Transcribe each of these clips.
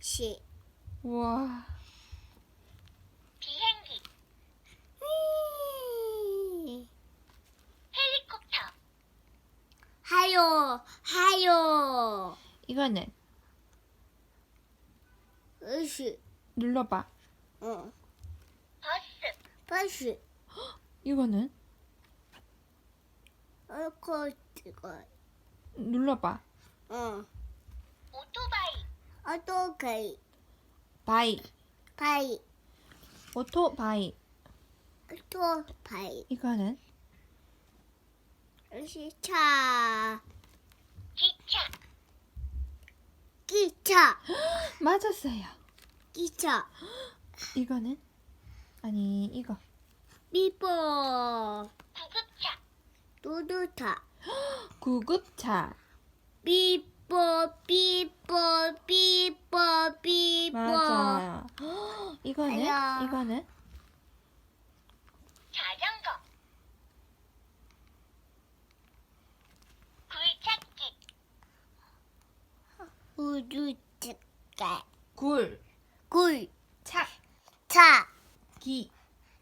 시. 우와. 비행기, 휘. 헬리콥터, 하요, 하요. 이거는 으시. 눌러봐. 응. 버스, 버스. 이거는 어코 이거. 눌러봐. 응. 오토바이, 어토케이. 바이. 바이. 오토바이. 오토바이. 이거는 으시 차. 기차, 기차. 맞았어요. 기차. 이거는 아니 이거 삐뽀. 구급차, 누드타. 구급차. 삐뽀 이거는 아야. 이거는 자전거, 굴착기, 우주특가. 굴. 굴. 차. 차. 기.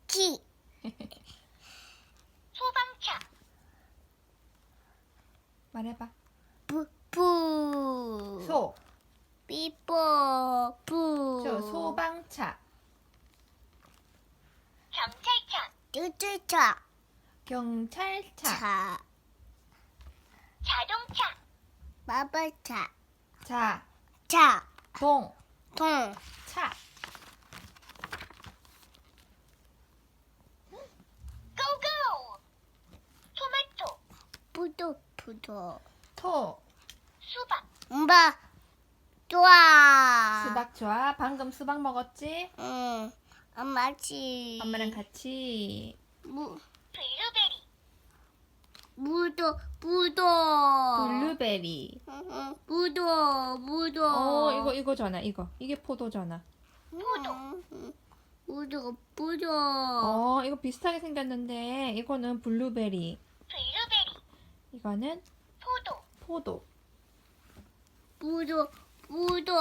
키. 소방차, 말해봐. 부. 부. 소. 삐뽀 부. 저 소방차. 우주차. 경찰차. 차. 자동차, 마법차. 자. 차. 동. 통. 차. 고고! 토마토, 부도 부도. 토. 수박, 엄마. 좋아. 수박 좋아. 방금 수박 먹었지? 응. 엄마지. 엄마랑 같이. 무. 블루베리, 무도 무도. 블루베리. 응, 무도 무도. 어, 이거 이거잖아. 이거. 이게 포도잖아. 포도. 무도 무도. 어, 이거 비슷하게 생겼는데 이거는 블루베리. 블루베리, 이거는 포도, 포도. 무도 무도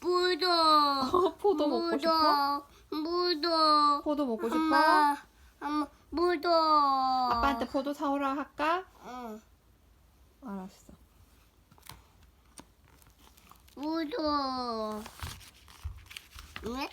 무도. 어, 포도 먹고 싶어? 무도. 포도 먹고 싶어? 엄마. 무도. 아빠한테 포도 사오라 할까? 응. 알았어. 무도. 왜?